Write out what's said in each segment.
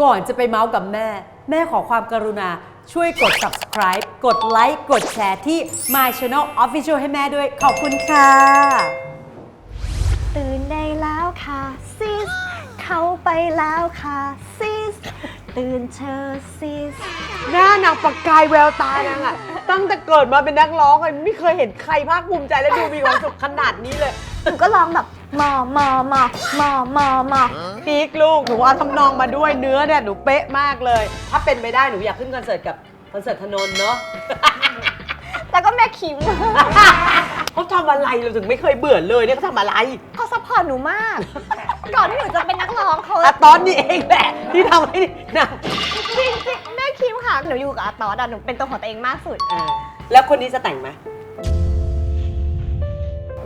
ก่อนจะไปเมาส์กับแม่ แม่ขอความกรุณาช่วยกด subscribe กดไลค์กดแชร์ที่ My Channel Official ให้แม่ด้วย ขอบคุณค่ะ ตื่นได้แล้วค่ะซิสเขาไปแล้วค่ะซิสตื่นเธอซิสหน้านางประกายแววตานางอะตั้งแต่เกิดมาเป็นนักร้องอะไม่เคยเห็นใครภาคภูมิใจและดูมีความสุขขนาดนี้เลย หนูก็ร้องแบบ มอมอมอมอมอมอพีคลูกหนูเอาทำนองมาด้วยเนื้อเนี่ยหนูเป๊ะมากเลย ถ้าเป็นไปได้หนูอยากขึ้นคอนเสิร์ตกับคอนเสิร์ตธนนท์เนาะ แล้วก็แม่คิม เขาทำอะไรเราถึงไม่เคยเบื่อเลยเนี่ยเขาทำอะไรเขาซัพพอร์ตหนูมาก ก่อนที่หนูจะเป็นนักร้องเขาอะตอนนี้เองแหละที่ทำให้นะจริงจริงแม่คิมค่ะ หนูอยู่กับอาตอสอะหนูเป็นตัวของตัวเองมากสุดเออแล้วคนนี้จะแต่งไหม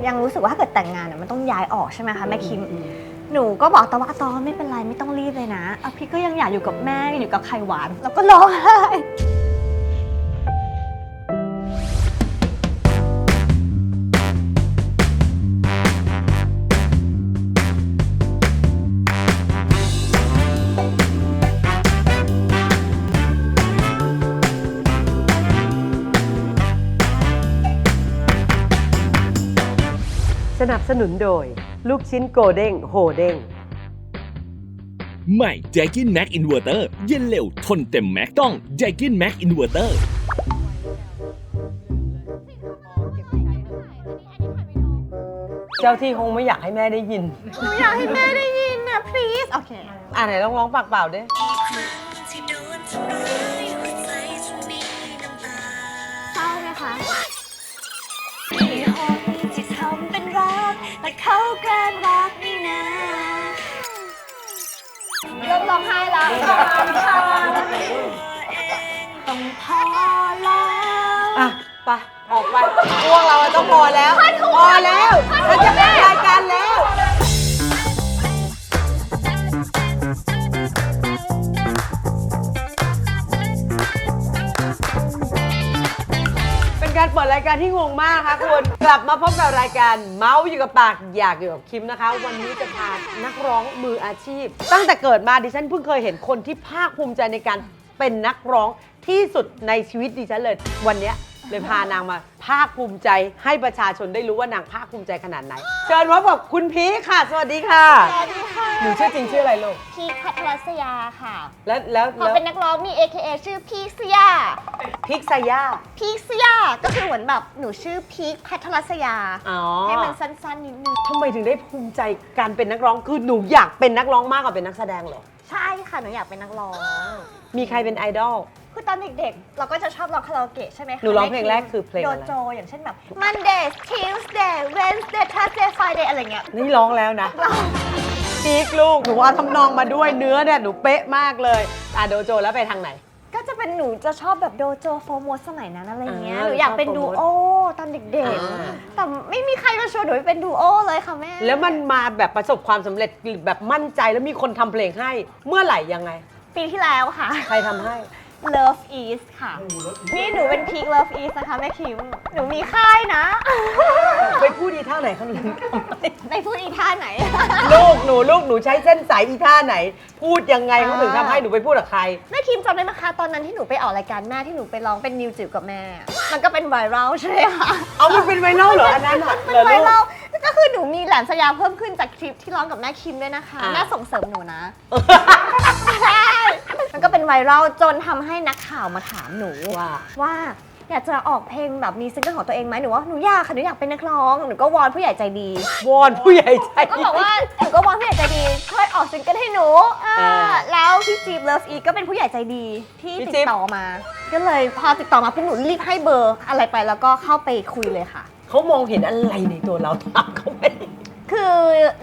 ยังรู้สึกว่าถ้าเกิดแต่งงานอะมันต้องย้ายออกใช่ไหมคะแม่คิม หนูก็บอกตอว่าอาตอไม่เป็นไรไม่ต้องรีบเลยนะอะพี่ก็ยังอยากอยู่กับแม่อยู่กับไข่หวาน แล้วก็ร้องไห้ นับสนุนโดย ลูกชิ้นโกเด้งโฮเด้งใหม่ j a g i n Max Inverter เย็นเร็วทนเต็มแม็กต้อง j a g i n Max Inverter เจ้าที่คงไม่อยากให้แม่ได้ยิน หนูอยากให้แม่ได้ยินนะ please โอเคอ่าไหนลองร้องปากเปล่าดิที่โดนทำร้ายหัวใจฉันมีน้ำตาเศร้าไหมคะ เขาแกล้งรักนี่นะเริ่มร้องไห้แล้วต้องพอแล้วอะไปออกไปพวกเราต้องพอแล้วพอแล้วเราจะเป็นรายการแล้ว การเปิดรายการที่งงมากค่ะคุณ กลับมาพบกับรายการเมาส์อยู่กับปากอยากอยู่กับคิมนะคะ วันนี้จะพานักร้องมืออาชีพ ตั้งแต่เกิดมาดิฉันเพิ่งเคยเห็นคนที่ภาคภูมิใจในการเป็นนักร้องที่สุดในชีวิตดิฉันเลย วันเนี้ย เลยพานางมา ภาคภูมิใจให้ประชาชนได้รู้ว่านางภาคภูมิใจขนาดไหน เชิญพบกับคุณพีคค่ะ สวัสดีค่ะ สวัสดีค่ะหนูชื่อจริงชื่ออะไรลูก พีคพัทรัสยาค่ะ แล้วแล้วพอแล้วเป็นนักร้องมี AKA ชื่อพีคสยาพิกซาย่าพีคสยา ก็คือเหมือนแบบหนูชื่อพีคพัทรัสยา อ๋อให้มันสั้นๆนิดนึง ทำไมถึงได้ภูมิใจการเป็นนักร้องคือหนูอยากเป็นนักร้องมากกว่าเป็นนักแสดงเหรอ ใช่ค่ะ หนูอยากเป็นนักร้อง มีใครเป็นไอดอล คือตอนเด็กๆ เราก็จะชอบร้องคาราโอเกะใช่ไหมคะหนูร้องเพลงแรกคือเพลงโดอะไร โจอย่างเช่นแบบ Monday Tuesday Wednesday Thursday Friday อะไรเงี้ย นี่ร้องแล้วนะพีคลูก หนูเอาทำนองมาด้วยเนื้อเนี่ย หนูเป๊ะมากเลยอะโดโจแล้วไปทางไหน ก็จะเป็นหนูจะชอบแบบโดโจโฟร์โมสสมัยนั้นอะไรเงี้ย อ่าหนูอยากเป็นชอบดูโฟร์โมสโอตอนเด็กอ่า ๆ แต่ไม่มีใครมาชวนหนูไปเป็นดูโอเลยค่ะแม่ แล้วมันมาแบบประสบความสำเร็จแบบมั่นใจแล้วมีคนทำเพลงให้ เมื่อไหร่ยังไง ปีที่แล้วค่ะ ใครทำให้ Love East ค่ะ นี่หนูเป็นพีค Love East นะคะแม่คิม หนูมีค่ายนะ ไปพูดอีท่าไหนเขาถึงทำให้ในพูดอีท่าไหน ลูกหนูลูกหนูใช้เส้นสายอีท่าไหน พูดยังไงเขาถึงทำให้หนูไปพูดกับใคร แม่คิมจำได้ไหมคะตอนนั้นที่หนูไปออกรายการแม่ที่หนูไปร้องเป็นนิวจิ๋วกับแม่ มันก็เป็นไวรัลใช่ไหมคะ เอามันเป็นไวรัลเหรออันนั้นอะมันเหรอไวลูกรัลก็คือหนูมีแหลมสยามเพิ่มขึ้นจากคลิปที่ร้องกับแม่คิมด้วยนะคะ อ่าแม่ส่งเสริมหนูนะใช่ มันก็เป็นไวรัลจนทำให้นักข่าวมาถามหนูว่า ว่าอยากจะออกเพลงแบบมีซิงเกิลของตัวเองไหมหนูว่าหนูอยากค่ะหนูอยากเป็นนักร้องหนูก็วอนผู้ใหญ่ใจดี วอนผู้ใหญ่ใจก็บอกว่าหนูก็วอนผู้ใหญ่ใจดีช่วยออกซิงเกิลให้หนูอ่าอ่าแล้วพี่จีบเลิฟอีก็เป็นผู้ใหญ่ใจดีที่พี่ติจิ๊ดบต่อมา ก็เลยพอติดต่อมาปุ๊บหนูรีบให้เบอร์อะไรไปแล้วก็เข้าไปคุยเลยค่ะ เขามองเห็นอะไรในตัวเราถามเขาไหม คือ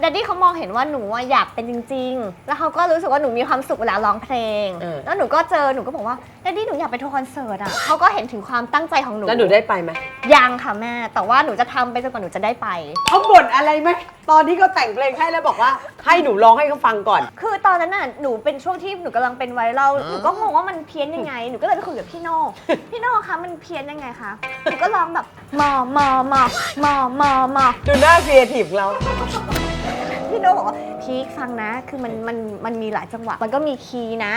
ดัดดี้เขามองเห็นว่าหนูอะอยากเป็นจริง ๆ แล้วเขาก็รู้สึกว่าหนูมีความสุขเวลาร้องเพลง เออ แล้วหนูก็เจอหนูก็บอกว่าดัดดี้หนูอยากไปทัวร์คอนเสิร์ตอะ เขาก็เห็นถึงความตั้งใจของหนูแล้วหนูได้ไปไหมยังค่ะแม่ แต่ว่าหนูจะทำไปจนกว่าหนูจะได้ไป เขาบ่นอะไรไหมตอนที่เขาแต่งเพลงให้แล้วบอกว่า ให้หนูร้องให้เขาฟังก่อน คือตอนนั้นน่ะหนูเป็นช่วงที่หนูกำลังเป็นไวรัลหนูก็งงว่ามันเพี้ยนยังไง หนูก็เลยไปคุยกับพี่โน่ พี่โน่คะมันเพี้ยนยังไงคะหนูก็ร้องแบบมอมอมอมอมอมอ ดูหน้าครีเอทีฟเรามพี่โนบอกว่าพีคฟังนะ คือมันมันมันมีหลายจังหวะ มันก็มีคีย์นะ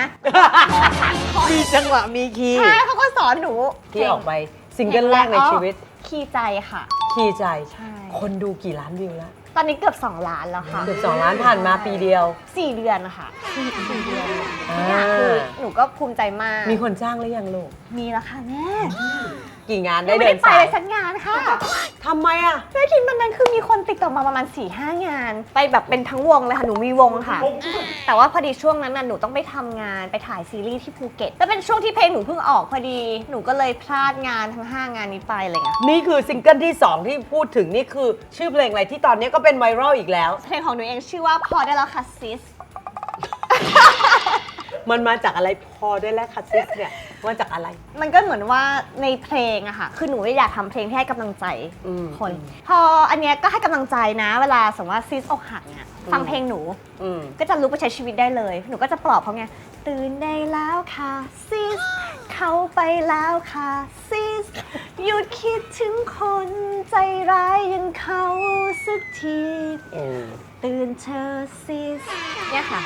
มีจังหวะมีคีย์ใช่เขาก็สอนหนูที่ออกไปซิงเกิลแรกในชีวิต คีย์ใจค่ะ คีย์ใจใช่คนดูกี่ล้านวิวแล้ว ตอนนี้เกือบ 2 ล้านแล้วค่ะ เกือบสองล้านผ่านมาปีเดียวสี่เดือนนะคะสี่เดือนอ่าเนี่ยคือหนูก็ภูมิใจมาก มีคนจ้างหรือยังลูก มีแล้วค่ะแม่ กี่งานหนูได้ไม่เดิได้นไปสาเลยยสักงานค่ะทำไมอะ แม่คิดมันนั้นคือมีคนติดต่อมาประมาณ4ี่ห้างาน ไปแบบเป็นทั้งวงเลยค่ะ หนูมีวงค่ะ แต่ว่าพอดีช่วงนั้นน่ะหนูต้องไปทำงานไปถ่ายซีรีส์ที่ภูเก็ตแล้วเป็นช่วงที่เพลงหนูเพิ่งออกพอดี หนูก็เลยพลาดงานทั้ง5งานนี้ไปอะไรเงี้ยนี่คือซิงเกิลที่ 2 ที่พูดถึงนี่คือ ชื่อเพลงอะไรที่ตอนนี้ก็เป็นไวรัลอีกแล้ว เพลงของหนูเองชื่อว่าพอได้แล้วค่ะซิส มันมาจากอะไรพอได้แล้วคัสซิสเนี่ยมาจากอะไร มันก็เหมือนว่าในเพลงอะค่ะ คือหนูอยากทำเพลงที่ให้กำลังใจอืมคน พออันเนี้ยก็ให้กำลังใจนะ เวลาสมมติว่าซิสอกหักเนี่ยฟังเพลงหนู อืม ก็จะลุกไปใช้ชีวิตได้เลย หนูก็จะปลอบเขาไง ตื่นได้แล้วค่ะซิส เขาไปแล้วค่ะซิส หยุดคิดถึงคนใจร้ายอยังเขาสักที ตื่นเธอซิส เนี่ยค่ะ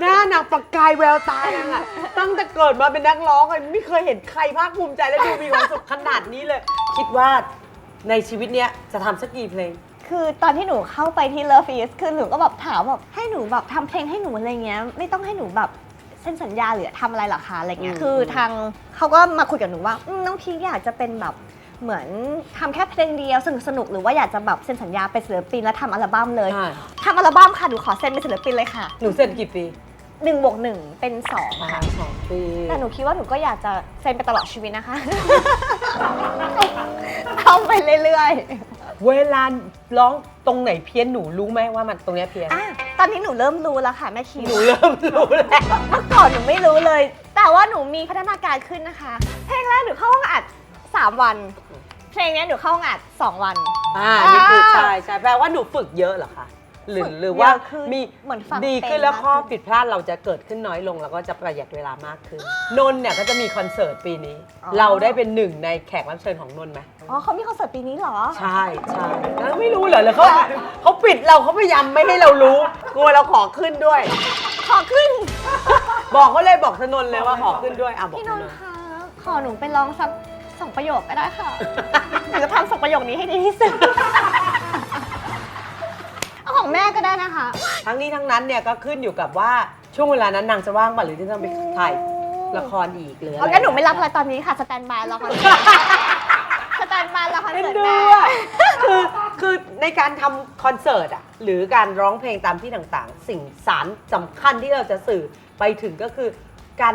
หน้านางประกายแววตานางอะตั้งแต่เกิดมาเป็นนักร้องอะไม่เคยเห็นใครภาคภูมิใจและดูมีความสุขขนาดนี้เลย คิดว่าในชีวิตเนี้ยจะทำสักกี่เพลง คือตอนที่หนูเข้าไปที่ Love Is คือหนูก็แบบถามแบบให้หนูแบบทำเพลงให้หนูอะไรเงี้ย ไม่ต้องให้หนูแบบเซ็นสัญญาหรือทำอะไรหรอคะอะไรเงี้ย อืม คือทางเขาก็มาคุยกับหนูว่าอืมน้องพีคอยากจะเป็นแบบ เหมือนทำแค่เพลงเดียวสนุกสนุกๆหรือว่าอยากจะแบบเซ็นสัญญาเป็นศิลปินแล้วทำอัลบั้มเลยใช่ทำอัลบั้มค่ะหนูขอเซ็นเป็นศิลปินเลยค่ะหนูเซ็นกี่ปีหนึ่งบวกหนึ่งเป็นสองประมาค่ะณสองปีแต่หนูคิดว่าหนูก็อยากจะเซ็นไปตลอดชีวิตนะคะ ทำไปเรื่อยๆ เวลาร้องตรงไหนเพี้ยนหนูรู้ไหมว่ามันตรงเนี้ยเพี้ยน อะตอนนี้หนูเริ่มรู้แล้วค่ะแม่คีหนูเริ่มรู้แล้ว เมื่อก่อนหนูไม่รู้เลย แต่ว่าหนูมีพัฒนาการขึ้นนะคะ เพลงแรกหนูเข้าห้องอัด 3 วัน เพลงเนี้ยหนูเข้าห้องอัด 2 วัน อ่านี่คืออ่าใช่ใช่แปลว่าหนูฝึกเยอะเหรอคะหรือฝึกหรือว่าเยอะขึ้นมีเหมือนฟังดีขึ้นเป็นแล้วมากข้อขึ้นผิดพลาดเราจะเกิดขึ้นน้อยลงแล้วก็จะประหยัดเวลามากขึ้น นนท์เนี่ยก็จะมีคอนเสิร์ตปีนี้ อ๋อ เราได้เป็นหนึ่งในแขกรับเชิญของนนท์ไหมอ๋อเขามีคอนเสิร์ตปีนี้เหรอ ใช่ใช่แล้วไม่รู้เหรอหรือเขาเขาปิดเราเขาพยายามไม่ให้เรารู้กลัวเราขอขึ้นด้วย ขอขึ้น บอกเขาเลยบอกธนนท์เลยว่าขอขึ้นด้วยอะบอกพี่ธนนนนท์ท์คะขอหนูไปร้องสัก สองประโยคก็ได้ค่ะ หนูจะทำสองประโยคนี้ให้ดีที่สุด เอาของแม่ก็ได้นะคะ ทั้งนี้ทั้งนั้นเนี่ยก็ขึ้นอยู่กับว่าช่วงเวลานั้นนางจะว่างป่ะหรือที่ต้องไปถ่ายละครอีกหรืออะเอาไรงั้นหนูไม่รับอะไรตอนนี้ค่ะ สแตนบายรอคอนเสิร์ตสแตนบายรอคอนเอ็นเสิร์ตดูแม่อะคือคือในการทำคอนเสิร์ตอะหรือการร้องเพลงตามที่ต่างๆ สิ่งสารสำคัญที่เราจะสื่อไปถึงก็คือ การ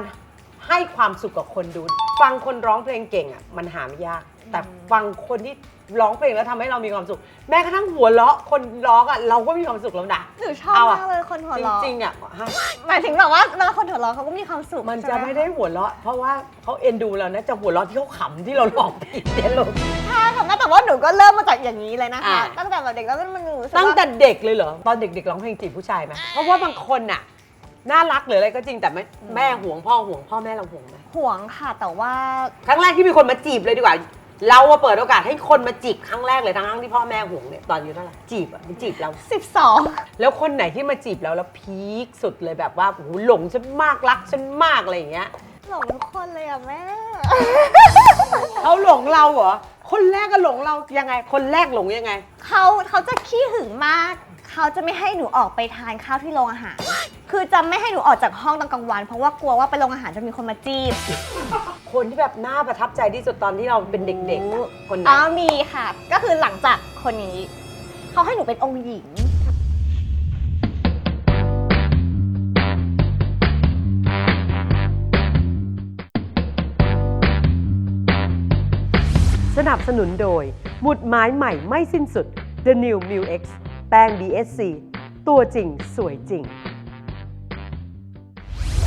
ให้ความสุขกับคนดู ฟังคนร้องเพลงเก่งอะมันหาไม่ยาก แต่ฟังคนที่ร้องเพลงแล้วทำให้เรามีความสุข แม้กระทั่งหัวเราะคนร้องอะเราก็มีความสุขแล้วนะหนูชอบเอาอะมากเลยคนหัวจเราะริงๆอะฮะหมายถึงแบบว่าเวลาคนหัวเราะเขาก็มีความสุขมันจะใช่หไม่ได้หัวเราะ เพราะว่าเขาเอ็นดูเรานะจะหัวเราะที่เขาขำที่เราร้องผิดเนี่ยลูก ใช่ค่ะแม่แต่ว่าหนูก็เริ่มมาจากอย่างนี้เลยนะคะอ่า ตั้งแต่แบบเด็กแล้วมันรู้สึกตั้งว่า แต่เด็กเลยเหรอ ตอนเด็กๆร้องเพลงจีบผู้ชายไหมเพราะว่าบางคนน่ะ น่ารักหรืออะไรก็จริงแต่ไม่แม่ห่วงพ่อห่วงพ่อแม่เราห่วงไหมห่วงค่ะแต่ว่า ครั้งแรกที่มีคนมาจีบเลยดีกว่า เราอะเปิดโอกาสให้คนมาจีบครั้งแรกเลยทั้งๆที่พ่อแม่ห่วงเนี่ยตอนอายู่เท่าไหร่จีบอะมาจีบเรา 12 แล้วคนไหนที่มาจีบเราแล้วพีคสุดเลยแบบว่าโอ้โหหลงฉันมากรักฉันมากอะไรอย่างเงี้ยหลงทุกคนเลยอะแม่ เขาหลงเราเหรอคนแรกก็หลงเรายังไง คนแรกหลงยังไง เขาเขาจะขี้หึงมาก เขาจะไม่ให้หนูออกไปทานข้าวที่โรงอาหาร คือจะไม่ให้หนูออกจากห้องตอนกลางวัน เพราะว่ากลัวว่าไปโรงอาหารจะมีคนมาจีบคนที่แบบน่าประทับใจที่สุดตอนที่เราเป็นเด็กๆอะคนไหนอ๋อมีค่ะ ก็คือหลังจากคนนี้ เขาให้หนูเป็นองค์หญิง สนับสนุนโดยหมุดหมายใหม่ไม่สิ้นสุด The New m u X แป้ง BSC ตัวจริงสวยจริง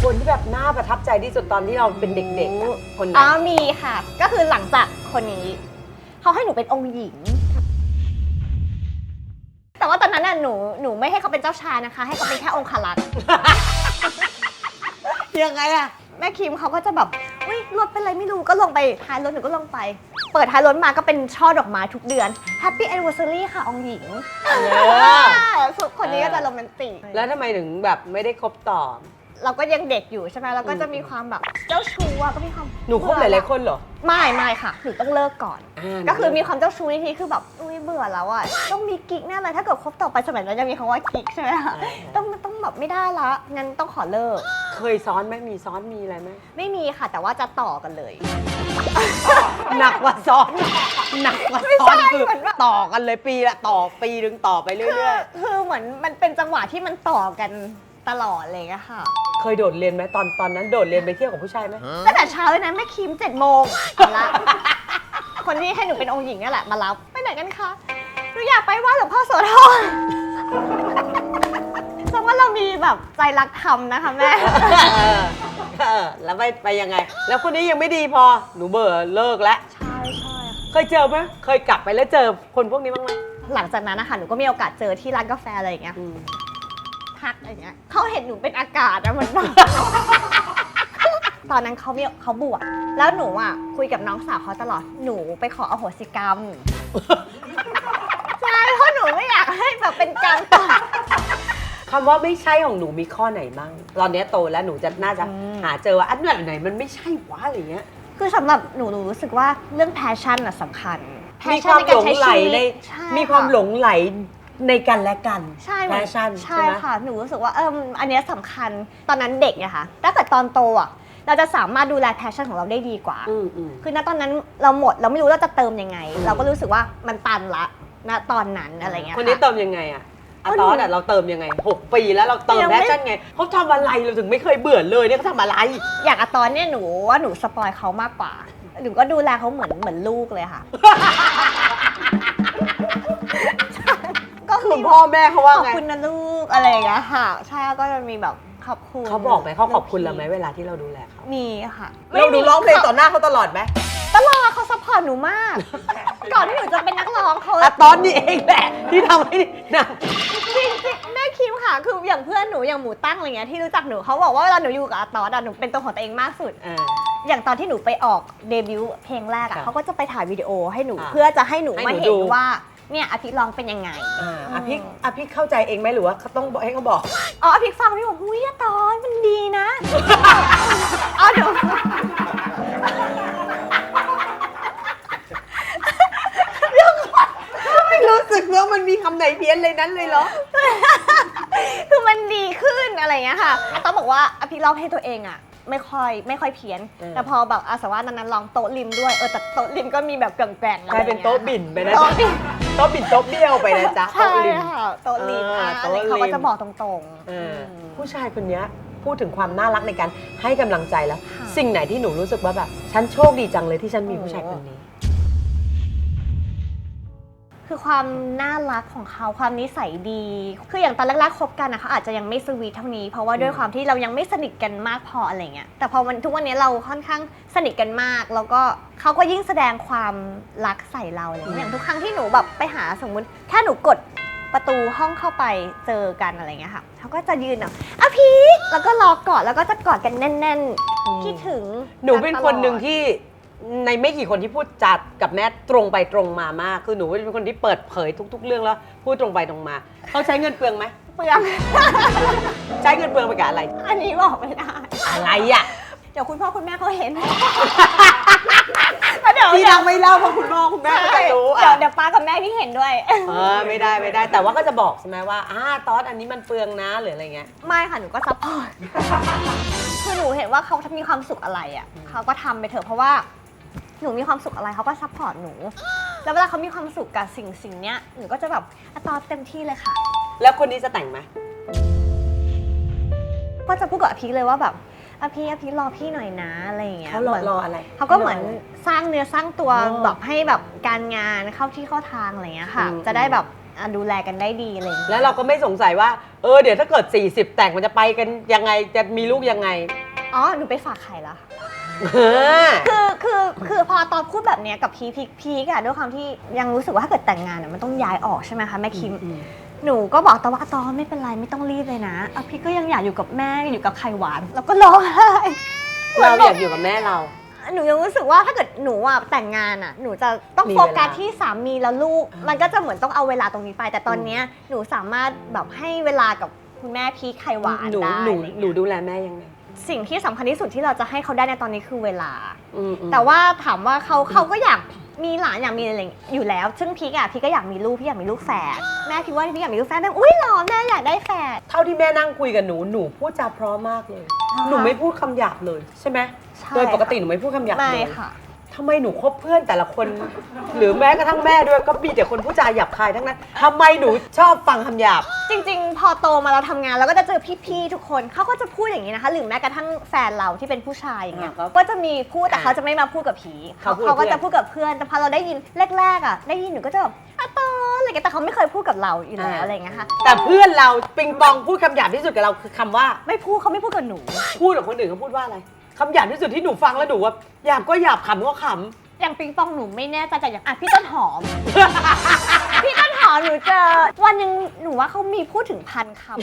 คนที่แบบน่าประทับใจที่สุดตอนที่เราเป็นเด็กๆอะคนไหนอ๋อมีค่ะ ก็คือหลังจากคนนี้ เขาให้หนูเป็นองค์หญิง แต่ว่าตอนนั้นน่ะหนูหนูไม่ให้เขาเป็นเจ้าชายนะคะ ให้เขาเป็นแค่องครักษ์ ยังไงอะ แม่คิมเขาก็จะแบบ อุ้ยรถเป็นไรไม่รู้ก็ลงไปท้ายรถหนูก็ลงไป เปิดท้ายรถมาก็เป็นช่อดอกไม้ทุกเดือน Happy Anniversary ค่ะองหญิงเออสุดคนนี้ก็จะโรแมนติก แล้วทำไมถึงแบบไม่ได้คบต่อ เราก็ยังเด็กอยู่ใช่ไหมเราก็จะมีความแบบเจ้าชู้อะก็มีความหนูคบหลายๆคนเหรอ ไม่ไม่ค่ะหนูต้องเลิกก่อนอ่าก็คือมีความเจ้าชู้ในที่คือแบบอุ้ยเบื่อแล้วอะต้องมีกิ๊กแน่เลยถ้าเกิดคบต่อไปสมัยนั้นจะมีคำว่ากิ๊กใช่ไหมคะต้องต้องแบบไม่ได้ละงั้นต้องขอเลิก เคยซ้อนไหมมีซ้อนมีอะไรไหมไม่มีค่ะ แต่ว่าจะต่อกันเลย หนักกว่าซ้อน หนักกว่าไม่ซ้อนใช่คือเหมือนว่าต่อกันเลยปีละต่อปีนึงต่อไปเรื่อยคือเหมือนมันเป็นจังหวะที่มันต่อกันตลอดเลยอะค่ะ ๆเคยโดดเรียนไหมตอนตอนนั้นโดดเรียนไปเที่ยวกับผู้ชายไหมตั้งแต่เช้าเลยนะแม่คิมเจ็ดโมงเอาละ คนที่ให้หนูเป็นองค์หญิงเนี่ยแหละมารับไปไหนกันคะหนูอยากไปไหว่าหลวงพ่อโสธรแสดง ว่าเรามีแบบใจรักธรรมนะคะแม่ เออเออแล้วไปไปยังไง แล้วคนนี้ยังไม่ดีพอหนูเบื่อเลิกแล้วใช่ใช่ค่ะเคยเจอไหมเคยกลับไปแล้วเจอคนพวกนี้บ้างไหมหลังจากนั้นนะคะหนูก็มีโอกาสเจอที่ร้านกาแฟอะไรอย่างเงี้ยอืมทักอะไรอย่างเงี้ยเขาเห็นหนูเป็นอากาศอะเหมือนแบบ ตอนนั้นเขามีเขาบวชแล้วหนูอะคุยกับน้องสาวเขาตลอดหนูไปขออโหสิกรรม ใช่เพราะหนูไม่อยากให้แบบเป็นกรรมต่อ คำว่าไม่ใช่ของหนูมีข้อไหนบ้าง ตอนเนี้ยโตแล้วหนูจะน่าจะอืม หาเจอว่าอันไหนมันไม่ใช่วะอะไรเงี้ย คือสำหรับหนูหนูรู้สึกว่าเรื่อง passion อะสำคัญ มี passion ความหลงไหลในใช่มีความะหลงไหลในกันและกันใช่แฟเหมือนชั่นใช่ใช่ไหม ค่ะหนูรู้สึกว่าเอออันเนี้ยสำคัญตอนนั้นเด็กอะค่ะถ้าเกิดตอนโตอะเราจะสามารถดูแล passion ของเราได้ดีกว่า อืมอืม คือณตอนนั้นเราหมดเราไม่รู้เราจะเติมยังไงเราก็รู้สึกว่ามันตันละณตอนนั้นอะไรเงี้ยคนนี้ะ เติมยังไงอะ อะเอาตอนหนูอะเราเติมยังไงหกปีแล้วเราเติมยังแพไม่ชชั่นไงเขาทำอะไรเราถึงไม่เคยเบื่อเลยเนี่ยเขาทำอะไร อย่างอะตอนเนี่ยหนูว่าหนูสปอยเขามากกว่า หนูก็ดูแลเขาเหมือนเหมือนลูกเลยค่ะ ก็คืคุอณพ่อแม่เขาว่าขอบไงคุณนะลูกอะไรอย่างเงี้ยค่ะ ใช่ก็จะมีแบบขอบคุณเขาบอกไหมเขาขอบคุณเราไหมเวลาที่เราดูแลเขามีค่ะ เราดูร้องเพลงต่อหน้าเขาตลอดไหม ตลอดเขาซัพพอร์ตหนูมาก ก่อนที่หนูจะเป็นนักร้องเขาอะตอนนี้เองแหละที่ทำให้นะจริงจริงแม่คิมค่ะ คืออย่างเพื่อนหนูอย่างหมูตั้งอะไรเงี้ยที่รู้จักหนูเขาบอกว่าเวลาหนูอยู่กับอาตอสอะหนูเป็นตัวของตัวเองมากสุด อ่า อย่างตอนที่หนูไปออกเดบิวต์เพลงแรกครัอะบเขาก็จะไปถ่ายวิดีโอให้หนูอ่าเพื่อจะให้หนูให้มาหนูเห็นดูว่าเนี่ยอภิร้องเป็นยังไง อ่าอะพี่อะพี่เข้าใจเองไหมหรือว่าเขาต้องบอกให้เขาบอก อ๋ออภิฟังพี่บอกหุ้ยอาตอนมันดีนะ อ๋อเดี๋ยว ไม่รู้ สึกว่ามันมีคำไหนเพี้ยนเลยนั้นเลยเหรอ คือมันดีขึ้นอะไรเงี้ยค่ะต้องบอกว่าอภิร้องเพลงตัวเองอะไม่ค่อยไม่ค่อยเพี้ยน เออ แต่พอแบบอาสวะนั้นๆลองโต๊ะริมด้วยเออแต่โต๊ะริมก็มีแบบแกว่งๆอะไรกลายเป็นงี้โต๊ะบินไปนะโต๊ะบินโต๊ะบินโต๊ะเบี้ยวไปนะจ๊ะใช่โต๊ะริม ค่ะโต๊ะริมเอออะโต๊ะอะไรเขาริก็มจะบอกตรงๆเออม ผู้ชายคนเนี้ยพูดถึงความน่ารักในการให้กำลังใจแล้ว ค่ะ สิ่งไหนที่หนูรู้สึกว่าแบบ ฉันโชคดีจังเลยที่ฉันมีผู้ชายคนนี้ คือความน่ารักของเขาความนิสัยดี คืออย่างตอนแรกๆคบกันนะเขาอาจจะยังไม่สวีทเท่านี้ เพราะว่าด้วยความที่เรายังไม่สนิทกันมากพออะไรเงี้ยแต่พอวันทุกวันนี้เราค่อนข้างสนิทกันมาก แล้วก็เขาก็ยิ่งแสดงความรักใส่เราอะไรเงี้ยอย่างทุกครั้งที่หนูแบบไปหาสมมุติแค่หนูกดประตูห้องเข้าไปเจอกันอะไรเงี้ยค่ะเขาก็จะยืนอะอะพีคแล้วก็รอกอดแล้วก็จะกอดกันแน่น ๆ คิดถึงหนูเป็นคนหนึ่งตลอดที่ ในไม่กี่คนที่พูดจัดกับแม่ตรงไปตรงมามาก คือหนูเป็นคนที่เปิดเผยทุก ๆ เรื่องแล้ว พูดตรงไปตรงมา เขาใช้เงินเปลืองไหม เปลือง ใช้เงินเปลืองไปกับอะไร อันนี้บอกไม่ได้ อะไรอะ เดี๋ยวคุณพ่อคุณแม่เขาเห็นแล้วเดี๋ยวที่เดี๋ยเราวไม่เล่าเพราะคุณพ่อคุณแม่ก็จะรู้เดี๋ยวอะ เดี๋ยวป้ากับแม่พี่เห็นด้วย เออไม่ได้ไม่ได้ แต่ว่าก็จะบอกใช่ไหมว่าอ่าตอนอันนี้มันเปลืองนะหรืออะไรเงี้ย ไม่ค่ะ หนูก็ซัพพอร์ต คือหนูเห็นว่าเขามีความสุขอะไรอะ เขาก็ทำไปเถอะเพราะว่า หนูมีความสุขอะไรเขาก็ซัพพอร์ตหนู แล้วเวลาเขามีความสุขกับสิ่งสิ่งเนี้ยหนูก็จะแบบอะตอมเต็มที่เลยค่ะ แล้วคนนี้จะแต่งไหมก็จะพูดกับอภิเลยว่าแบบอภิอภิรอพี่หน่อยนะอะไรอย่างเงี้ยเขารอหมืนรออะไรเขาก็เหมือนสร้างเนื้อสร้างตัวอ๋อแบบให้แบบการงานเข้าที่เข้าทางอะไรอย่างเงี้ยค่ะ อืม จะได้แบบอะดูแลกันได้ดีอะไรอย่างเงี้ย แล้วเราก็ไม่สงสัยว่า เออ เดี๋ยวถ้าเกิด 40 แต่งมันจะไปกันยังไง จะมีลูกยังไง อ๋อ หนูไปฝากไข่ละเออ คือคือคือพอตอนพูดแบบเนี้ยกับพีพีพีกอะด้วยความที่ยังรู้สึกว่าถ้าเกิดแต่งงานอะมันต้องย้ายออกใช่ไหมคะแม่คิม หนูก็บอกตอนว่าตอนไม่เป็นไรไม่ต้องรีบเลยนะอะพี่ก็ยังอยากอยู่กับแม่อยู่กับไข่หวาน แล้วก็ร้องไห้ เราอยากอยู่กับแม่เราฮหนูยังรู้สึกว่าถ้าเกิดหนูอะแต่งงานอะ หนูจะต้องมีโฟเวลากัสที่สามีแล้วลูกอ่ามัมันก็จะเหมือนต้องเอาเวลาตรงนี้ไป แต่ตอนเนี้ยหนูสามารถแบบให้เวลากับคุณแม่พีคไข่หวานหนูได้หนูอะไรเงี้ยหนูดูแลแม่ยังไง สิ่งที่สำคัญที่สุดที่เราจะให้เขาได้ในตอนนี้คือเวลา อืมอืม แต่ว่าถามว่าเขาเขาก็อยากมีหลานอยากมีอะไรอยู่แล้ว ซึ่งพีกอะพีก็อยากมีลูกพี่อยากมีลูกแฝดแม่พี่ว่าพี่อยากมีลูกแฝดแม่อุ้ยเหรอแม่อยากได้แฝด เท่าที่แม่นั่งคุยกับหนู หนูพูดจาเพราะมากเลย หนูไม่พูดคำหยาบเลยใช่ไหม ใช่ โดยปกติหนูไม่พูดคำหยาบไม่เลย ค่ะ ทำไมหนูคบเพื่อนแต่ละคน หรือแม้กระทั่งแม่ด้วยก็มีแต่คนพูดจาหยาบคายทั้งนั้นทำไมหนูชอบฟังคำหยาบ จริง ๆ พอโตมาเราทำงานเราก็จะเจอพี่ๆทุกคนเขาก็จะพูดอย่างนี้นะคะ หรือแม้กระทั่งแฟนเราที่เป็นผู้ชายอย่างเงี้ยอ่าครับก็จะมีพูดแต่เขาจะไม่มาพูดกับผีเขาพูดเขาก็เพื่อนจะพูดกับเพื่อนแต่พอเราได้ยินแรกๆอะได้ยินหนูก็จะแบบอะตอนอะไรเงี้ยแต่เขาไม่เคยพูดกับเราอยู่แล้วอะไรอย่างเงี้ยค่ะแต่เพื่อนเราปิงปองพูดคำหยาบที่สุดกับเราคือคำว่า ไม่พูดเขาไม่พูดกับหนู พูดกับคนอื่นเขาพูดว่าอะไร คำหยาบที่สุดที่หนูฟังแล้วหนูว่าหยาบก็หยาบขำก็ขอย่างปิงปองหนูไม่แน่ใจแต่อย่างอะพี่ต้นหอม พี่ต้นหอมหนูเจอ วันหนึงหนูว่าเขามีพูดถึงพันคำ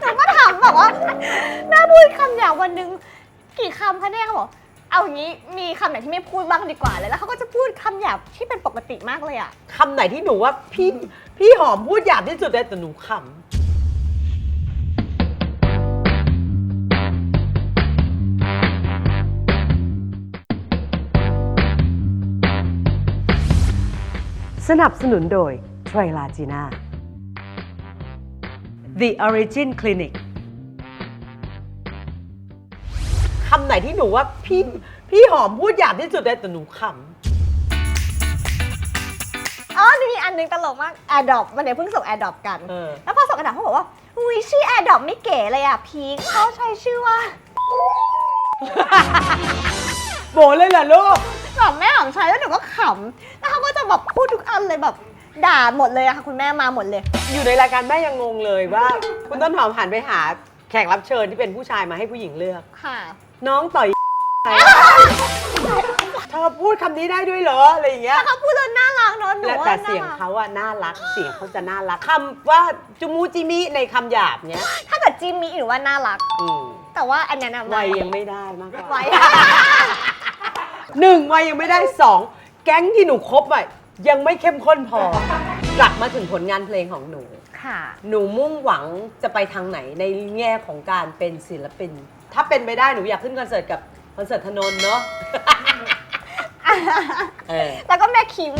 หนูก็ถามบอกว่าแม่พูดคำหยาบวันหนึงกี่คำคะเนี่ยเขาบอกเอาอย่างนี้มีคำไหนที่ไม่พูดบ้างดีกว่าเลยแล้วเขาก็จะพูดคำหยาบที่เป็นปกติมากเลยอะำคำไหนที่หนูว่าพี่พี่หอมพูดหยาบที่สุดเลยแต่หนูขำ นับสนุนโดยไทรลาจีน่า The Origin Clinic คำไหนที่หนูว่าพี่พี่หอมพูดหยาบที่สุดเลยแต่หนูขำอ๋อนี่มีอันหนึงตลกมากแอร์ดอปวันเดี๋ยวเพิ่งส่งแอร์ดอปกันเออ แล้วพอส่งแอร์ดอปเขาบอกว่าอุ้ยชื่อแอร์ดอปไม่เก๋เลยอะพีคเขาใช้ชื่อว่า โบเลยเหรอลูก แบบแม่หอมใช้แล้วหนูก็ขำแล้วเขาก็จะแบบพูดทุกอันเลยแบบด่าหมดเลยอะค่ะคุณแม่มาหมดเลย อยู่ในรายการแม่ยังงงเลยว่า คุณต้นหอมหันไปหาแขกรับเชิญที่เป็นผู้ชายมาให้ผู้หญิงเลือก ค่ะ น้องต่อยเธอพูดคำนี้ได้ด้วยเหรออะไรอย่างเงี้ยแต่เขาพูดแล้วน่ารักเนอะหนูและว่าแต่เสียงน่รักเขาอะน่ารัก เสียงเขาจะน่ารักคำว่าจุมูจิมิในคำหยาบเนี้ยถ้าเกิดจิมมี่หนูว่าน่ารัก อืมแต่ว่าอันนั้นอะวัยยังไม่ได้มากกว่า ไว้ หนึ่งวัยยังไม่ได้สองแก๊งที่หนูคบอะยังไม่เข้มข้นพอ กลับมาถึงผลงานเพลงของหนู ค่ะ หนูมุ่งหวังจะไปทางไหนในแง่ของการเป็นศิลปิน ถ้าเป็นไปได้หนูอยากขึ้นคอนเสิร์ตกับคอนเสิร์ตธนนท์เนาะ เออ แล้วก็แม่คิม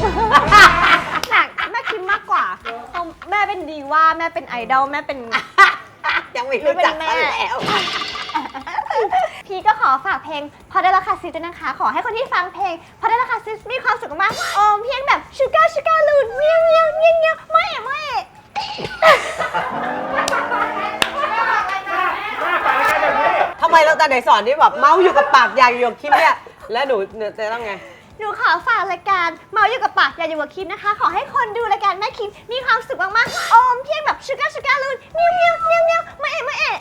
หนักแม่คิมมากกว่าเพราะแม่เป็นดีว่าแม่เป็นไอดอลแม่เป็น ยังไม่รู้จักไม่เป็นกันแม่แล้ว พี่ก็ขอฝากเพลง พอได้ราคาซิสด้วยนะคะ ขอให้คนที่ฟังเพลง พอได้ราคาซิสมีความสุขมากๆอมเพียงแบบชูการชูการลูดเมียวเมียวเมียวเมียวไม่ไม่ทำไมเราแต่ไหนสอนที่แบบเมาส์อยู่กับปากอยากอยู่กับคิมเนี่ย แล้วหนูเนี่ยจะต้องไง หนูขอฝากรายการเมาอยู่กับปากอย่าอยู่กับคิมนะคะ ขอให้คนดูรายการแม่คิมมีความสุขมากๆอมเพียงแบบชูการชูการลูดเมียวเมียวเมียวเมียวไม่ไม่เอะ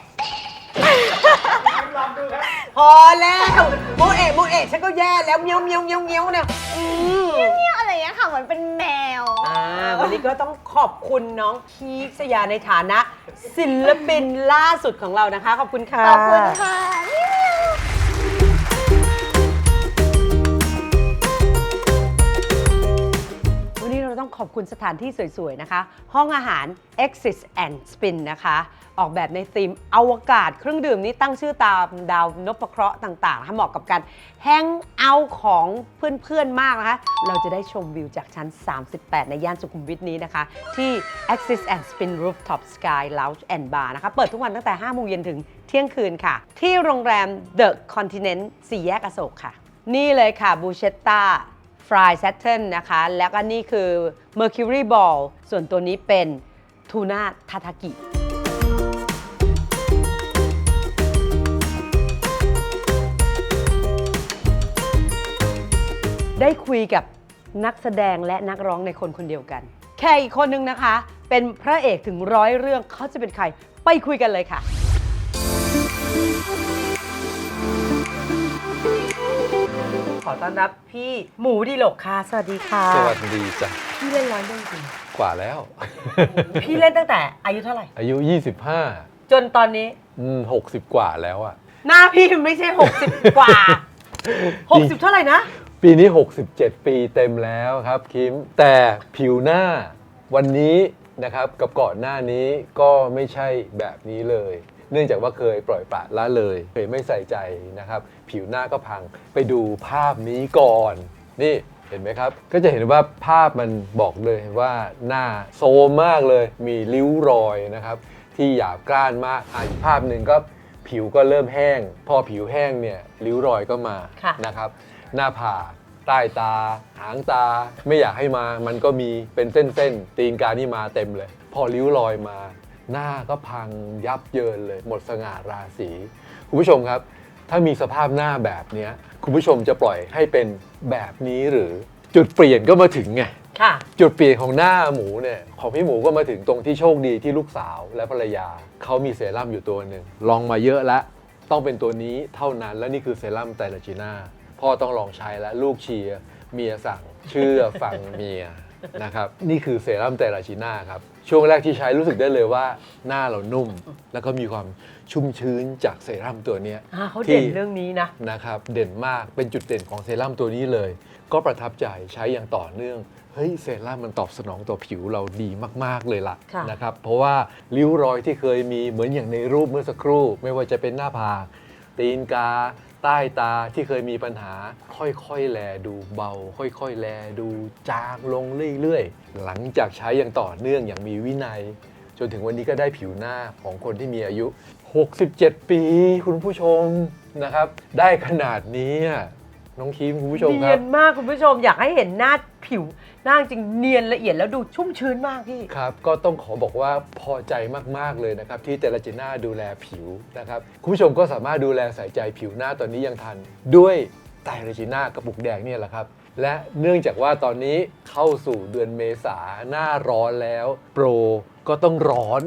พอแล้วโมเอะโมเอะฉันก็แย่แล้วเมียวเมียวเมียวเมียวเนี่ยอืมเมียวอะไรอย่างเงี้ยค่ะเหมือนเป็นแมว อ่าวันนี้ก็ต้องขอบคุณน้องพีคสยาในฐานะ ศิลปินล่าสุดของเรานะคะ ขอบคุณค่ะ ขอบคุณค่ะ ต้องขอบคุณสถานที่สวยๆนะคะ ห้องอาหาร Exit and Spin นะคะ ออกแบบในธีมอวกาศเครื่องดื่มนี้ตั้งชื่อตามดาวนพเคราะห์ต่างๆนะคะเหมาะกับการแฮงเอาท์ของเพื่อนๆมากนะคะ เราจะได้ชมวิวจากชั้น 38 ในย่านสุขุมวิทนี้นะคะ ที่ Axis and Spin Rooftop Sky Lounge and Bar นะคะ เปิดทุกวันตั้งแต่5โมงเย็นถึงเที่ยงคืนค่ะ ที่โรงแรม The Continent 4แยกอโศกค่ะ นี่เลยค่ะบูเชตตา ฟรายแซตเทิลนะคะ แล้วก็นี่คือ Mercury Ball ส่วนตัวนี้เป็นทูน่าทาทากิได้คุยกับนักแสดงและนักร้องในคนคนเดียวกัน แค่อีกคนนึงนะคะ เป็นพระเอกถึงร้อยเรื่องเขาจะเป็นใคร ไปคุยกันเลยค่ะ อต้อนรับพี่หมูดีหลกค่ะ สวัสดีค่ะ สวัสดีจ้ะพี่เล่นร้อยเรื่องจริงกว่าแล้ว พี่เล่นตั้งแต่อายุเท่าไหร่ อายุ 25 จนตอนนี้อืม60กว่าแล้วอะหน้าพี่ไม่ใช่ 60 กว่า 60 เท่าไหร่นะ ปีนี้ 67 ปีเต็มแล้วครับคิม แต่ผิวหน้าวันนี้นะครับกับก่อนหน้านี้ก็ไม่ใช่แบบนี้เลย เนื่องจากว่าเคยปล่อยปละละเลย เคยไม่ใส่ใจนะครับ ผิวหน้าก็พังไปดูภาพนี้ก่อน นี่เห็นไหมครับ ก็จะเห็นว่าภาพมันบอกเลยว่าหน้าโซมมากเลย มีริ้วรอยนะครับ ที่หยาบกร้านมากอะอีกภาพหนึ่งก็ผิวก็เริ่มแห้ง พอผิวแห้งเนี่ยริ้วรอยก็มาค่ะ นะครับ หน้าผากใต้ตา หางตา ไม่อยากให้มา มันก็มีเป็นเส้นๆตีนกานี่มาเต็มเลย พอริ้วรอยมา หน้าก็พังยับเยินเลย หมดสง่าราศีคุณผู้ชมครับ ถ้ามีสภาพหน้าแบบเนี้ยคุณผู้ชมจะปล่อยให้เป็นแบบนี้หรือจุดเปลี่ยนก็มาถึงไงค่ะจุดเปลี่ยนของหน้าหมูเนี่ยของพี่หมูก็มาถึงตรงที่โชคดีที่ลูกสาวและภรรยาเขามีเซรั่มอยู่ตัวหนึ่งลองมาเยอะแล้วต้องเป็นตัวนี้เท่านั้นและนี่คือเซรั่มไตรจีน่าพ่อต้องลองใช้แล้วลูกเชียร์เมียสั่งเชื่อฟังเมียนะครับนี่คือเซรั่มไตรจีน่าครับ ช่วงแรกที่ใช้รู้สึกได้เลยว่าหน้าเรานุ่ม แล้วก็มีความชุ่มชื้นจากเซรั่มตัวเนี้ยอ่าเขาเด่นเรื่องนี้นะ นะครับเด่นมากเป็นจุดเด่นของเซรั่มตัวนี้เลย ก็ประทับใจใช้อย่างต่อเนื่องเฮ้ยเซรั่มมันตอบสนองต่อผิวเราดีมาก ๆ เลยล่ะค่ะ นะครับเพราะว่าริ้วรอยที่เคยมีเหมือนอย่างในรูปเมื่อสักครู่ ไม่ว่าจะเป็นหน้าผากตีนกา ใต้ตาที่เคยมีปัญหา ค่อยๆ แลดูเบา ค่อยๆ แลดูจางลงเรื่อยๆ หลังจากใช้อย่างต่อเนื่องอย่างมีวินัย จนถึงวันนี้ก็ได้ผิวหน้าของคนที่มีอายุ 67 ปี คุณผู้ชมนะครับ ได้ขนาดนี้ น้องคิมคุณผู้ชมคเนีรัยบนมากคุณผู้ชมอยากให้เห็นหน้าผิวหน้าจริงเนียนละเอียดแล้วดูชุ่มชื้นมากพี่ ครับ ก็ต้องขอบอกว่าพอใจมาก ๆ เลยนะครับ ที่เตลจิน่าดูแลผิวนะครับ คุณผู้ชมก็สามารถดูแลใส่ใจผิวหน้าตอนนี้ยังทัน ด้วยไตรจิน่ากระปุกแดงเนี่ยแหละครับ และเนื่องจากว่าตอนนี้เข้าสู่เดือนเมษาหน้าร้อนแล้ว โปรก็ต้องร้อน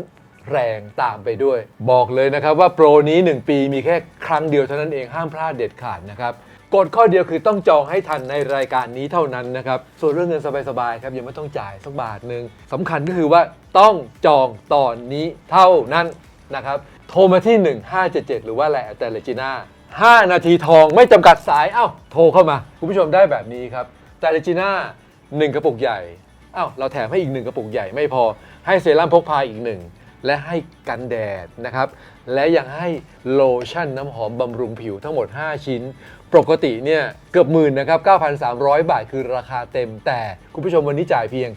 แรงตามไปด้วย บอกเลยนะครับว่าโปรนี้ 1 ปีมีแค่ครั้งเดียวเท่านั้นเองห้ามพลาดเด็ดขาดนะครับ กฎข้อเดียวคือต้องจองให้ทันในรายการนี้เท่านั้นนะครับ ส่วนเรื่องเงินสบายๆครับยังไม่ต้องจ่ายสักบาทหนึ่งสำคัญก็คือว่าต้องจองตอนนี้เท่านั้นนะครับ โทรมาที่ 1577 หรือว่าแหละแต่เลจิน่า5นาทีทองไม่จำกัดสาย เอ้า โทรเข้ามา คุณผู้ชมได้แบบนี้ครับแต่เลจิน่า1กระปุกใหญ่ เอ้า เราแถมให้อีก 1 กระปุกใหญ่ไม่พอ ให้เซรั่มพกพาอีกหนึ่งและให้กันแดดนะครับ และยังให้โลชั่นน้ำหอมบำรุงผิวทั้งหมด 5 ชิ้น ปกติเนี่ยเกือบหมื่นนะครับ 9,300 บาทคือราคาเต็ม แต่คุณผู้ชมวันนี้จ่ายเพียง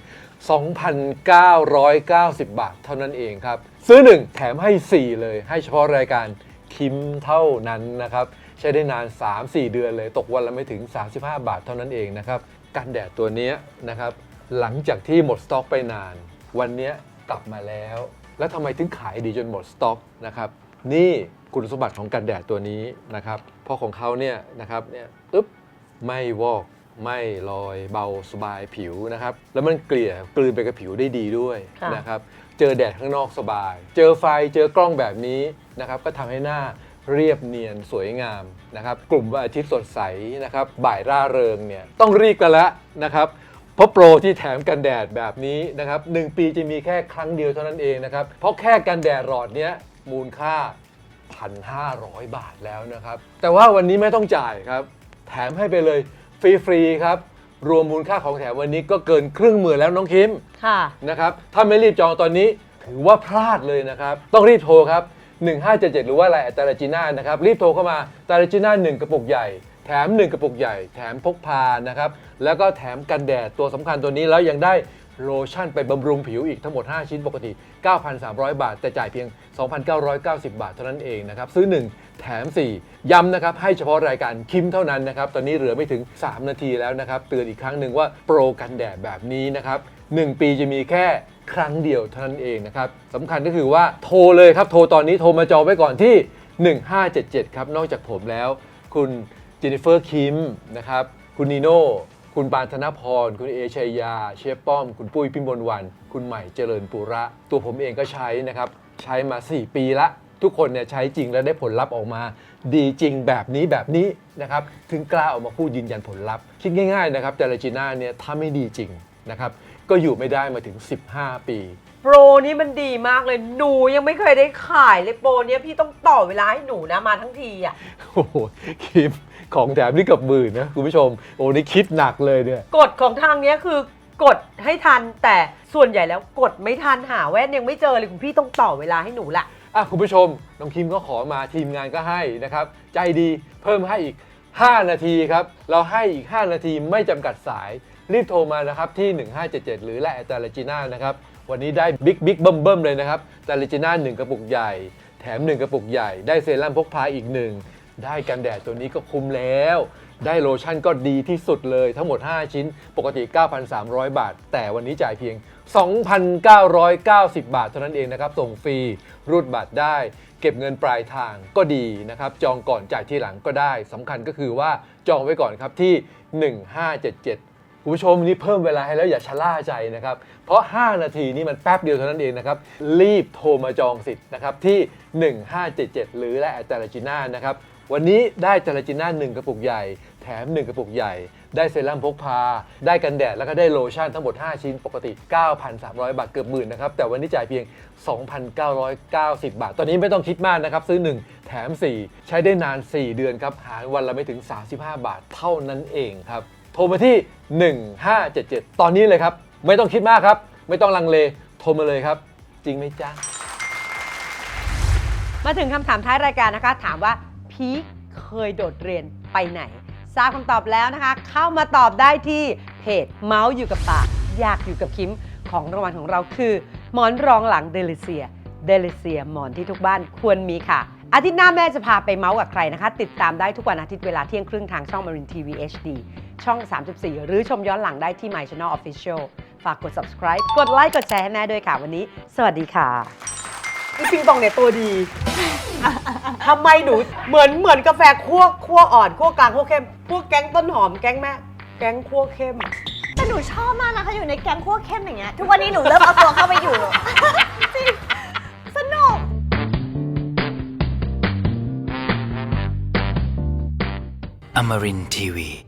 2,990 บาทเท่านั้นเองครับ ซื้อ 1 แถมให้ 4 เลย ให้เฉพาะรายการคิมเท่านั้นนะครับ ใช้ได้นาน 3-4 เดือนเลย ตกวันละไม่ถึง 35 บาทเท่านั้นเองนะครับ กันแดดตัวนี้นะครับ หลังจากที่หมดสต็อกไปนาน วันนี้กลับมาแล้ว แล้วทำไมถึงขายดีจนหมดสต็อกนะครับ นี่ คุณสมบัติของกันแดดตัวนี้นะครับเพราะของเขาเนี่ยนะครับเนี่ยอึ๊บไม่วอกไม่ลอยเบาสบายผิวนะครับ แล้วมันเกลี่ยกลืนไปกับผิวได้ดีด้วยค่ะนะครับ เจอแดดข้างนอกสบาย เจอไฟเจอกล้องแบบนี้นะครับก็ทำให้หน้าเรียบเนียนสวยงามนะครับ กลุ่มวันอาทิตย์สดใสนะครับ บ่ายร่าเริงเนี่ยต้องรีบกันแล้วนะครับเพราะโปรที่แถมกันแดดแบบนี้นะครับหนึ่งปีจะมีแค่ครั้งเดียวเท่านั้นเองนะครับ เพราะแค่กันแดดหลอดเนี้ยมูลค่า 1,500 บาทแล้วนะครับ แต่ว่าวันนี้ไม่ต้องจ่ายครับ แถมให้ไปเลยฟรีๆครับ รวมมูลค่าของแถมวันนี้ก็เกินครึ่งหมื่นแล้วน้องคิมค่ะ นะครับ ถ้าไม่รีบจองตอนนี้ถือว่าพลาดเลยนะครับ ต้องรีบโทรครับ 1577 หรือว่าไลน์ตาลจีน่านะครับ รีบโทรเข้ามาตาลจีน่า1กระปุกใหญ่ แถม 1 กระปุกใหญ่ แถมพกพานะครับ แล้วก็แถมกันแดดตัวสำคัญตัวนี้แล้วยังได้ โลชั่นไปบำรุงผิวอีกทั้งหมด 5 ชิ้นปกติ 9,300 บาท แต่จ่ายเพียง 2,990 บาทเท่านั้นเองนะครับ ซื้อ 1 แถม 4 ย้ำนะครับ ให้เฉพาะรายการคิมเท่านั้นนะครับ ตอนนี้เหลือไม่ถึง 3 นาทีแล้วนะครับ เตือนอีกครั้งหนึ่งว่าโปรกันแดดแบบนี้นะครับ1 ปีจะมีแค่ครั้งเดียวเท่านั้นเองนะครับสำคัญก็คือว่าโทรเลยครับ โทรตอนนี้โทรมาจองไว้ก่อนที่ 1577 ครับ นอกจากผมแล้ว คุณเจนนิเฟอร์คิมนะครับ คุณนีโน่ คุณปานธนพร คุณเอชัยยา เชฟป้อม คุณปุ้ยพิมลวัน คุณใหม่เจริญปุระ ตัวผมเองก็ใช้นะครับ ใช้มา 4 ปีละ ทุกคนเนี่ยใช้จริงและได้ผลลัพธ์ออกมา ดีจริงแบบนี้แบบนี้นะครับ ถึงกล้าออกมาพูดยืนยันผลลัพธ์ คิดง่ายๆนะครับแต่ละจีน่าเนี่ยถ้าไม่ดีจริงนะครับ ก็อยู่ไม่ได้มาถึง 15 ปีโปโป รนี้มันดีมากเลย หนูยังไม่เคยได้ขายเลยโปรเนี้ยพี่ต้องต่อเวลาให้หนูนะมาทั้งทีอะ โอ้โหคิมของแถมนี่เกับหมื่นนะคุณผู้ชม โอ้นี่คิดหนักเลยเนี่ย กฎของทางเนี้ยคือกดให้ทันแต่ส่วนใหญ่แล้วกดไม่ทันหาแว่นยังไม่เจอเลยคุณพี่ต้องต่อเวลาให้หนูละ อะคุณผู้ชม น้องคิมก็ขอมาทีมงานก็ให้นะครับ ใจดีเพิ่มให้อีก 5 นาทีครับ เราให้อีก 5 นาทีไม่จำกัดสาย รีบโทรมานะครับที่ 1577 หรือแลแตลจิน่านะครับ วันนี้ได้บิ๊กบิ๊กเบิ่มเบิ่มเลยนะครับแตลจิน่า1กระปุกใหญ่ แถม 1 กระปุกใหญ่ ได้เซรั่มพกพาอีก1ได้กันแดดตัวนี้ก็คุ้มแล้ว ได้โลชั่นก็ดีที่สุดเลยทั้งหมด 5 ชิ้น ปกติ 9,300 บาท แต่วันนี้จ่ายเพียง 2,990 บาทเท่านั้นเองนะครับ ส่งฟรี รูดบัตรได้ เก็บเงินปลายทางก็ดีนะครับ จองก่อนจ่ายทีหลังก็ได้สำคัญก็คือว่าจองไว้ก่อนครับที่ 1577 คุณผู้ชมนนี้เพิ่มเวลาให้แล้วอย่าชะล่าใจนะครับ เพราะ 5 นาทีนี้มันแป๊บเดียวเท่านั้นเองนะครับ รีบโทรมาจองสิทธิ์นะครับที่ 1577 หรือและแตลจิน่านะครับ วันนี้ได้เจลจิน่า1กระปุกใหญ่ แถม 1 กระปุกใหญ่ ได้เซรั่มพกพา ได้กันแดด แล้วก็ได้โลชั่นทั้งหมด 5 ชิ้นปกติ 9,300 บาทเกือบหมื่นนะครับ แต่วันนี้จ่ายเพียง 2,990 บาท ตอนนี้ไม่ต้องคิดมากนะครับ ซื้อ 1 แถม 4 ใช้ได้นาน 4 เดือนครับ หารวันละไม่ถึง 35 บาทเท่านั้นเองครับ โทรมาที่ 1577 ตอนนี้เลยครับ ไม่ต้องคิดมากครับ ไม่ต้องลังเล โทรมาเลยครับ จริงไหมจ๊ะ มาถึงคำถามท้ายรายการนะคะ ถามว่าพีคเคยโดดเรียนไปไหน ทราบคำตอบแล้วนะคะ เข้ามาตอบได้ที่เพจเมาส์อยู่กับปากอยากอยู่กับคิมของรางวัลของเราคือ หมอนรองหลังเดลิเซีย เดลิเซียหมอนที่ทุกบ้านควรมีค่ะ อาทิตย์หน้าแม่จะพาไปเมาส์กับใครนะคะ ติดตามได้ทุกวันอาทิตย์เวลาเที่ยงครึ่งทางช่องมารินทีวี HD ช่อง 34 หรือชมย้อนหลังได้ที่ My Channel Official ฝากกด subscribe กดไลค์กดแชร์ให้แม่ด้วยค่ะวันนี้ สวัสดีค่ะนี่ปิงปองเนี่ยตัวดี ทำไมหนูเหมือนเหมือนกาแฟคั่วคั่วอ่อนคั่วกลางคั่วเข้มพวกแก๊งต้นหอมแก๊งแม่ แก๊งคั่วเข้ม แต่หนูชอบมากนะคะอยู่ในแก๊งพวกเข้มอย่างเงี้ยทุกวันนี้หนูเริ่มเอาตัวเข้าไปอยู่ จริงสนุก Amarin Tiwi.